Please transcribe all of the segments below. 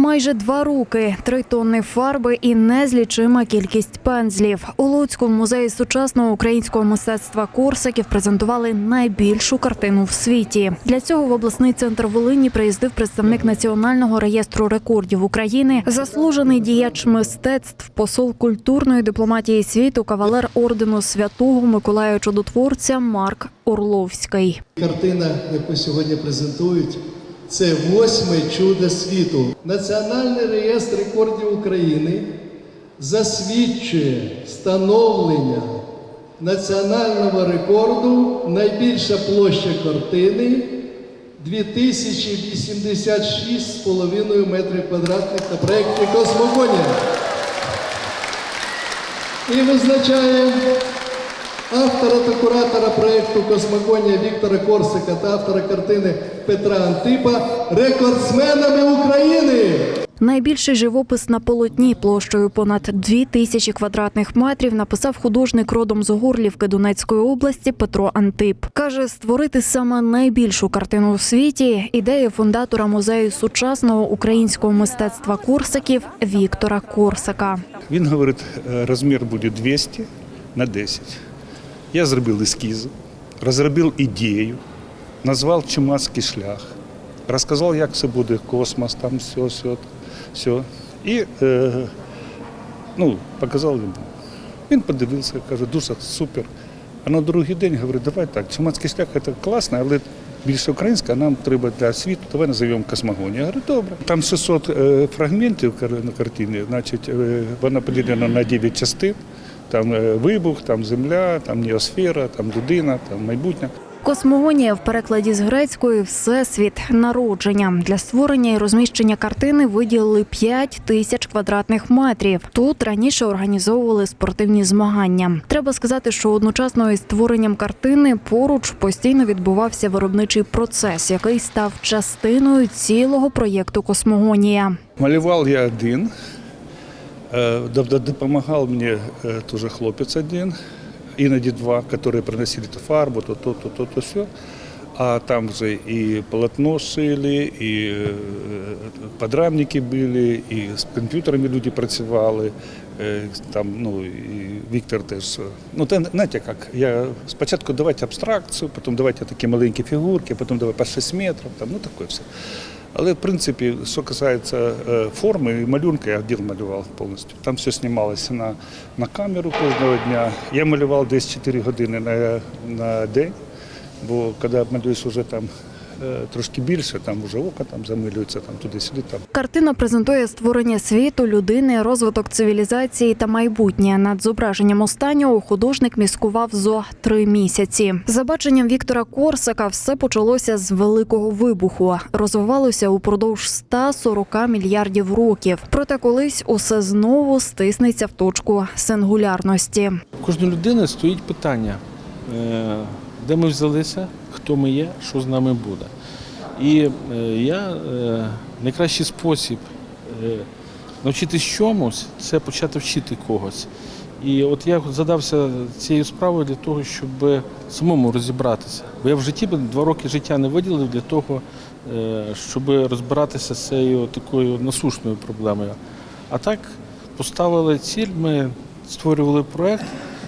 Майже два роки, три тонни фарби і незлічима кількість пензлів. У Луцькому музеї сучасного українського мистецтва Корсаків презентували найбільшу картину в світі. Для цього в обласний центр Волині приїздив представник Національного реєстру рекордів України, заслужений діяч мистецтв, посол культурної дипломатії світу, кавалер ордену святого Миколая Чудотворця Марк Орловський. Картина, яку сьогодні презентують, це восьме чудо світу. Національний реєстр рекордів України засвідчує встановлення національного рекорду найбільша площа картини 2086,5 метрів квадратних на проєкті Космогонія. І визначає автора та куратора проєкту Космогонія Віктора Корсика та автора картини Петра Антипа рекордсменами України. Найбільший живопис на полотні площею понад дві тисячі квадратних метрів написав художник родом з Горлівки Донецької області Петро Антип. Каже, створити саме найбільшу картину у світі ідея фундатора музею сучасного українського мистецтва Корсаків Віктора Корсака. Він говорить, розмір буде 200 на 10. Я зробив ескіз, розробив ідею, назвав Чумацький шлях, розказав, як це буде космос, там все, все, все. І е, ну, показав йому. Він подивився, каже, дуже супер. А на другий день говорить, давай так, Чумацький шлях це класно, але більше українська, нам треба для світу, давай назовемо космогонія. Я говорю, добре. Там 600 е, фрагментів на картині, значить, е, вона поділена на 9 частин. Там е, вибух, там земля, там неосфера, там людина, там майбутнє. Космогонія в перекладі з грецької всесвіт народження для створення і розміщення картини виділили 5 тисяч квадратних метрів. Тут раніше організовували спортивні змагання. Треба сказати, що одночасно із створенням картини поруч постійно відбувався виробничий процес, який став частиною цілого проєкту Космогонія. Малював я один, допомагав мені е, теж хлопець один, іноді два, які приносили ту фарбу, то, то, то, то, то все. А там вже і полотно шили, і е, подрамники були, і з комп'ютерами люди працювали. Е, Там, ну, і Віктор теж. Ну, те, знаєте, як, я спочатку давайте абстракцію, потім давайте такі маленькі фігурки, потім давай по 6 метрів, там, ну таке все. Але в принципі, що касається е, форми і малюнка, я діл малював повністю. Там все знімалося на, на камеру кожного дня. Я малював десь 4 години на, на день, бо коли малюєш вже там трошки більше, там вже око там замилюється, там туди-сюди. Там. Картина презентує створення світу, людини, розвиток цивілізації та майбутнє. Над зображенням останнього художник міскував зо три місяці. За баченням Віктора Корсака все почалося з великого вибуху. Розвивалося упродовж 140 мільярдів років. Проте колись усе знову стиснеться в точку сингулярності. У кожної людини стоїть питання, е, де ми взялися, хто ми є, що з нами буде. І е, я е, найкращий спосіб е, навчитись чомусь це почати вчити когось. І от я задався цією справою для того, щоб самому розібратися. Бо я в житті два роки життя не виділив для того, щоб розбиратися з цією такою насушною проблемою. А так поставили ціль, ми створювали проєкт.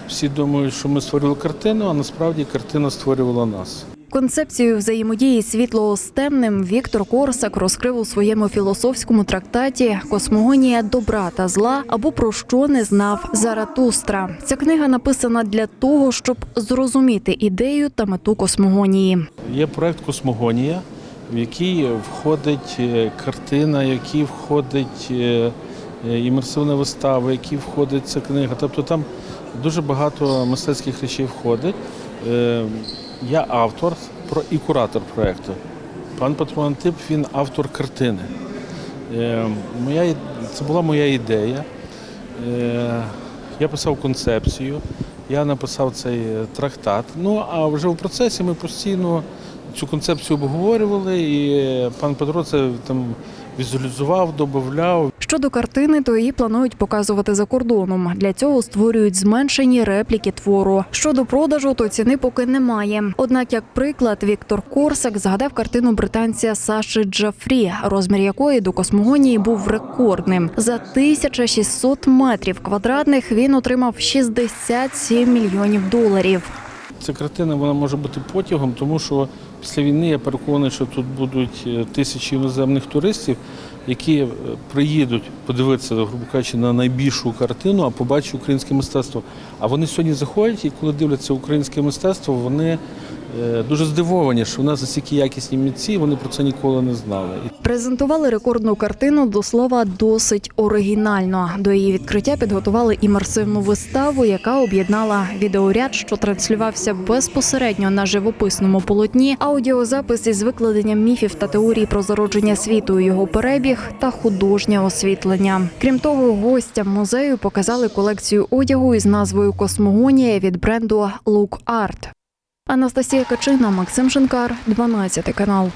Всі думають, що ми створювали картину, а насправді картина створювала нас. Концепцію взаємодії світлого з темним Віктор Корсак розкрив у своєму філософському трактаті Космогонія добра та зла або про що не знав Заратустра. Ця книга написана для того, щоб зрозуміти ідею та мету космогонії. Є проєкт Космогонія, в який входить е, картина, в який входить е, імерсивна вистава, в який входить ця книга. Тобто там дуже багато мистецьких речей входить. Е, Я автор і куратор проєкту. Пан Петро Антип він автор картини. Е, Моя, це була моя ідея. Я писав концепцію, я написав цей трактат. Ну а вже в процесі ми постійно цю концепцію обговорювали, і пан Петро це там візуалізував, додавав. Щодо картини, то її планують показувати за кордоном. Для цього створюють зменшені репліки твору. Щодо продажу, то ціни поки немає. Однак, як приклад, Віктор Корсак згадав картину британця Саші Джафрі, розмір якої до космогонії був рекордним. За 1600 метрів квадратних він отримав 67 мільйонів доларів. Ця картина вона може бути потягом, тому що після війни я переконаний, що тут будуть е, тисячі іноземних туристів, які е, приїдуть подивитися, грубо кажучи, на найбільшу картину, а побачать українське мистецтво. А вони сьогодні заходять і коли дивляться українське мистецтво, вони дуже здивовані, що в нас настільки якісні митці, вони про це ніколи не знали. Презентували рекордну картину до слова досить оригінально. До її відкриття підготували імерсивну виставу, яка об'єднала відеоряд, що транслювався безпосередньо на живописному полотні, аудіозапис із викладенням міфів та теорій про зародження світу, його перебіг та художнє освітлення. Крім того, гостям музею показали колекцію одягу із назвою Космогонія від бренду Look Art. Анастасія Качина, Максим Шинкар, 12 канал.